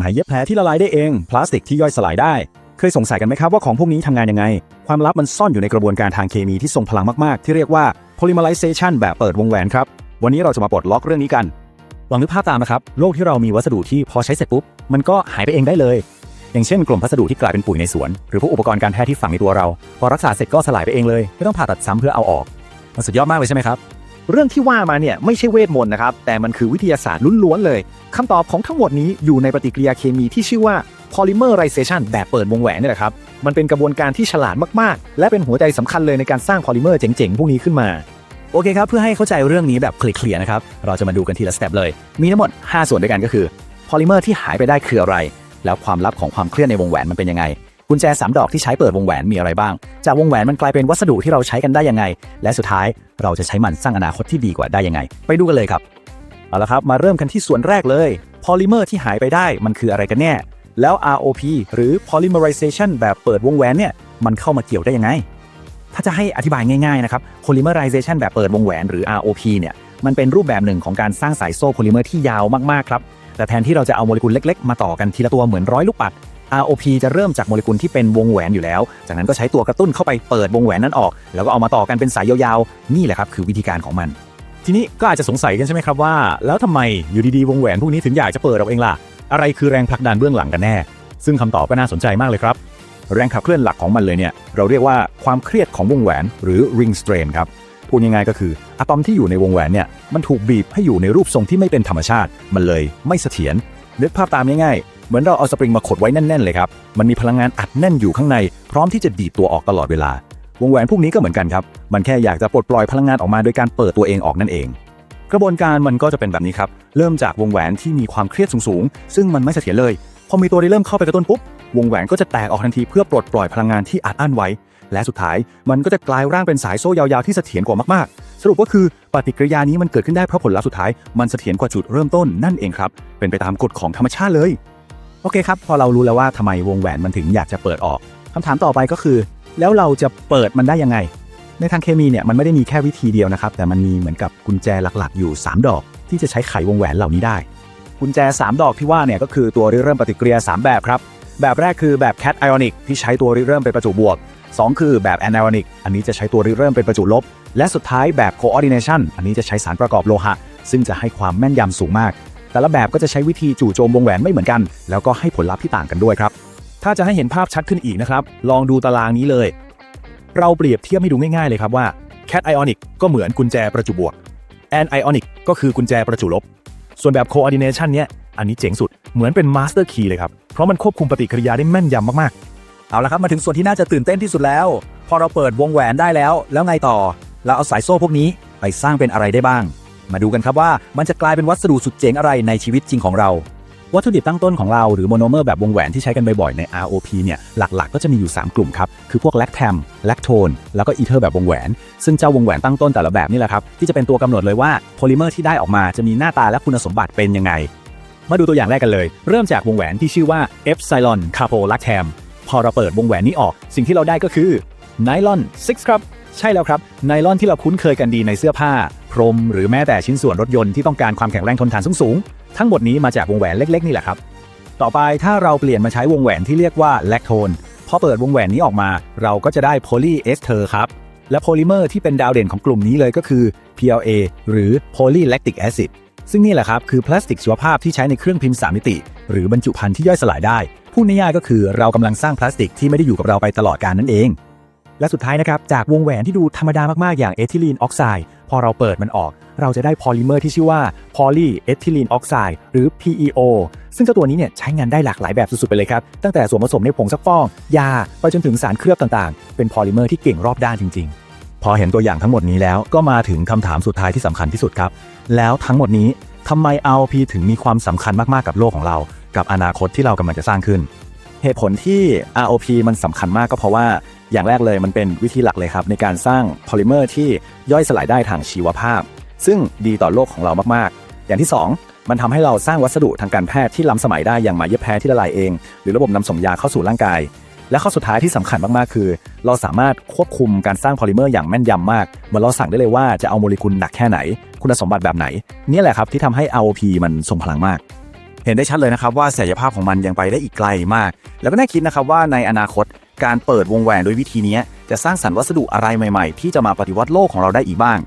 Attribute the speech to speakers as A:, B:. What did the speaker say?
A: ไหมเย็บแผลที่ละลายได้เอง พลาสติกที่ย่อยสลายได้ เคยสงสัยกันไหมครับว่าของพวกนี้ทำงานยังไง ความลับมันซ่อนอยู่ในกระบวนการทางเคมีที่ทรงพลังมาก ๆ ที่เรียกว่า polymerization แบบเปิดวงแหวนครับ วันนี้เราจะมาปลดล็อกเรื่องนี้กัน ลองนึกภาพตามนะครับ โลกที่เรามีวัสดุที่พอใช้เสร็จปุ๊บ มันก็หายไปเองได้เลย อย่างเช่น กลุ่มพัสดุที่กลายเป็นปุ๋ยในสวน หรือพวกอุปกรณ์การแพทย์ที่ฝังในตัวเรา พอรักษาเสร็จก็สลายไปเองเลย ไม่ต้องผ่าตัดซ้ำเพื่อเอาออก มันสุดยอดมากเลยใช่ไหมครับ
B: เรื่องที่ว่ามาเนี่ยไม่ใช่เวทมนต์นะครับ แต่มันคือวิทยาศาสตร์ล้วนๆเลยคำตอบของทั้งหมดนี้อยู่ในปฏิกิริยาเคมีที่ชื่อว่า polymerization แบบเปิดวงแหวนนี่แหละครับ มันเป็นกระบวนการที่ฉลาดมากๆ และเป็นหัวใจสำคัญเลยในการสร้างพอลิเมอร์เจ๋งๆ พวกนี้ขึ้นมา
A: โอเคครับ เพื่อให้เข้าใจเรื่องนี้แบบเคลียร์ๆนะครับ เราจะมาดูกันทีละสเต็ปเลย มีทั้งหมด 5 ส่วนด้วยกันก็คือพอลิเมอร์ที่หายไปได้คืออะไร แล้วความลับของความเครียดในวงแหวนมันเป็นยังไง กุญแจ 3 ดอกที่ใช้เปิดวงแหวนมีอะไรบ้าง จากวงแหวนมันกลายเป็นวัสดุที่เราใช้กันได้ยังไง และสุดท้ายเราจะใช้มันสร้างอนาคตที่ดีกว่าได้ยังไง ไปดูกันเลยครับเอาละครับมาเริ่มกันที่ส่วนแรกเลยพอลิเมอร์ที่หายไปได้มันคืออะไรกันแน่แล้ว ROP หรือ polymerization แบบเปิดวงแหวนเนี่ยมันเข้ามาเกี่ยวได้ยังไง ถ้าจะให้อธิบายง่ายๆนะครับ polymerization แบบเปิดวงแหวนหรือ ROP เนี่ยมันเป็นรูปแบบหนึ่งของการสร้างสายโซ่โพลิเมอร์ที่ยาวมากๆครับแต่แทนที่เราจะเอาโมเลกุลเล็กๆ มาต่อกันทีละตัวเหมือนร้อยลูกปัด ROP จะเริ่มจากโมเลกุลที่เป็นวงแหวนอยู่แล้ว จากนั้นก็ใช้ตัวกระตุ้นเข้าไปเปิดวงแหวนนั้นออก แล้วก็เอามาต่อกันเป็นสายยาวๆ นี่แหละครับคือวิธีการของมัน ทีนี้ก็อาจจะสงสัยกันใช่ไหมครับว่า แล้วทำไมอยู่ดีๆวงแหวนพวกนี้ถึงอยากจะเปิดออกเองล่ะ อะไรคือแรงผลักดันเบื้องหลังกันแน่ ซึ่งคำตอบก็น่าสนใจมากเลยครับ แรงขับเคลื่อนหลักของมันเลยเนี่ย เราเรียกว่าความเครียดของวงแหวน หรือ ring strain ครับพูดง่ายๆก็คืออะตอมที่อยู่ในวงแหวนเนี่ยมันถูกบีบให้อยู่ในรูปทรงที่ไม่เป็นธรรมชาติ มันเลยไม่เสถียรนึกภาพตามง่ายๆ เหมือนเราเอาสปริงมาขดไว้แน่นๆเลยครับ มันมีพลังงานอัดแน่นอยู่ข้างใน พร้อมที่จะดีดตัวออกตลอดเวลา วงแหวนพวกนี้ก็เหมือนกันครับ มันแค่อยากจะปลดปล่อยพลังงานออกมาโดยการเปิดตัวเองออกนั่นเอง กระบวนการมันก็จะเป็นแบบนี้ครับ เริ่มจากวงแหวนที่มีความเครียดสูงๆ ซึ่งมันไม่เสถียรเลย พอมีตัวริเริ่มเข้าไปกระตุ้นปุ๊บ วงแหวนก็จะแตกออกทันทีเพื่อปลดปล่อยพลังงานที่อัดอั้นไว้ และสุดท้ายมันก็จะกลายร่างเป็นสายโซ่ยาวๆที่เสถียรกว่ามากๆ สรุปก็คือปฏิกิริยานี้มันเกิดขึ้นได้เพราะผลลัพธ์สุดท้าย มันเสถียรกว่าจุดเริ่มต้นนั่นเองครับ เป็นไปตามกฎของธรรมชาติเลย โอเคครับ พอเรารู้แล้วว่าทำไมวงแหวนมันถึงอยากจะเปิดออกคำถามต่อไปก็คือ แล้วเราจะเปิดมันได้ยังไง ในทางเคมีเนี่ยมันไม่ได้มีแค่วิธีเดียวนะครับ แต่มันมีเหมือนกับกุญแจหลักๆ อยู่ 3 ดอก ที่จะใช้ไขวงแหวนเหล่านี้ได้ กุญแจ 3 ดอกที่ว่าเนี่ยก็คือตัวริเริ่มปฏิกิริยา 3 แบบครับ แบบแรกคือแบบ cat ionic ที่ใช้ตัวริเริ่มเป็นประจุบวก 2 คือแบบ anionic อันนี้จะใช้ตัวริเริ่มเป็นประจุลบ และสุดท้ายแบบ coordination อันนี้จะใช้สารประกอบโลหะ ซึ่งจะให้ความแม่นยำสูงมาก แต่ละแบบก็จะใช้วิธีจู่โจมวงแหวนไม่เหมือนกัน แล้วก็ให้ผลลัพธ์ที่ต่างกันด้วยครับ ถ้าจะให้เห็นภาพชัดขึ้นอีกนะครับ ลองดูตารางนี้เลย เราเปรียบเทียบให้ดูง่ายๆเลยครับว่า cat ionic ก็เหมือนกุญแจประจุบวก and ionic ก็คือกุญแจประจุลบ ส่วนแบบ coordination เนี่ยอันนี้เจ๋งสุดเหมือนเป็น master key เลยครับ เพราะมันควบคุมปฏิกิริยาได้แม่นยำมากๆ เอาละครับมาถึงส่วนที่น่าจะตื่นเต้นที่สุดแล้ว พอเราเปิดวงแหวนได้แล้ว แล้วไงต่อ เราเอาสายโซ่พวกนี้ไปสร้างเป็นอะไรได้บ้าง มาดูกันครับว่ามันจะกลายเป็นวัสดุสุดเจ๋งอะไรในชีวิตจริงของเรา วัตถุดิบตั้งต้นของเราหรือโมโนเมอร์แบบวงแหวนที่ใช้กันบ่อยๆใน ROP เนี่ยหลักๆ ก็จะมีอยู่ 3 กลุ่มครับ คือพวกแลคแทมแลคโทนแล้วก็อีเทอร์แบบวงแหวน ซึ่งเจ้าวงแหวนตั้งต้นแต่ละแบบนี่แหละครับที่จะเป็นตัวกำหนดเลยว่าโพลิเมอร์ที่ได้ออกมาจะมีหน้าตาและคุณสมบัติเป็นยังไง มาดูตัวอย่างแรกกันเลย เริ่มจากวงแหวนที่ชื่อว่า Epsilon Caprolactam พอเราเปิดวงแหวนนี้ออก สิ่งที่เราได้ก็คือไนลอน6ครับ ใช่แล้วครับ ไนลอนที่เราคุ้นเคยกันดีในเสื้อผ้า พรม หรือแม้แต่ชิ้นส่วนรถยนต์ที่ต้องการความแข็งแรงทนทานสูงๆ ทั้งหมดนี้มาจากวงแหวนเล็ก ๆ นี่แหละครับ ต่อไปถ้าเราเปลี่ยนมาใช้วงแหวนที่เรียกว่าแลคโทนพอเปิดวงแหวนนี้ออกมา เราก็จะได้โพลีเอสเทอร์ครับ และโพลิเมอร์ที่เป็นดาวเด่นของกลุ่มนี้เลยก็คือ PLA หรือ Polylactic Acid ซึ่งนี่แหละครับคือพลาสติกชีวภาพที่ใช้ในเครื่องพิมพ์สามมิติ หรือบรรจุภัณฑ์ที่ย่อยสลายได้พูดง่ายๆก็คือเรากำลังสร้างพลาสติกที่ไม่ได้อยู่กับเราไปตลอดกาลนั่นเอง และสุดท้ายนะครับ จากวงแหวนที่ดูธรรมดามาก ๆ อย่างเอทิลีนออกไซด์พอเราเปิดมันออก เราจะได้พอลิเมอร์ที่ชื่อว่า polyethylene oxide หรือ PEO ซึ่งเจ้าตัวนี้เนี่ยใช้งานได้หลากหลายแบบสุด ๆ ไปเลยครับ ตั้งแต่ส่วนผสมในผงซักฟอกยาไปจนถึงสารเคลือบต่างๆ เป็นพอลิเมอร์ที่เก่งรอบด้านจริง ๆพอเห็นตัวอย่างทั้งหมดนี้แล้วก็มาถึงคำถามสุดท้ายที่สำคัญที่สุดครับ แล้วทั้งหมดนี้ทำไม ROP ถึงมีความสำคัญมาก ๆ กับโลกของเรา กับอนาคตที่เรากำลังจะสร้างขึ้น เหตุผลที่ ROP มันสำคัญมากก็เพราะว่า อย่างแรกเลยมันเป็นวิธีหลักเลยครับ ในการสร้างพอลิเมอร์ที่ย่อยสลายได้ทางชีวภาพ ซึ่งดีต่อโลกของเรามากๆ อย่างที่ 2 มันทำให้เราสร้างวัสดุทางการแพทย์ที่ล้ำสมัยได้อย่างไหมเย็บแผลที่ละลายเอง หรือระบบนำส่งยาเข้าสู่ร่างกาย และข้อสุดท้ายที่สำคัญมากๆ คือ เราสามารถควบคุมการสร้างพอลิเมอร์อย่างแม่นยำมากเหมือนเราสั่งได้เลยว่าจะเอาโมเลกุลหนักแค่ไหน คุณสมบัติแบบไหนนี่แหละครับที่ทำให้ ROP มันทรงพลังมากเห็นได้ชัดเลยนะครับว่าศักยภาพของมันยังไปได้อีกไกลมาก แล้วก็น่าคิดนะครับว่าในอนาคต การเปิดวงแหวนด้วยวิธีนี้จะสร้างสรรค์วัสดุอะไรใหม่ๆ ที่จะมาปฏิวัติโลกของเราได้อีกบ้าง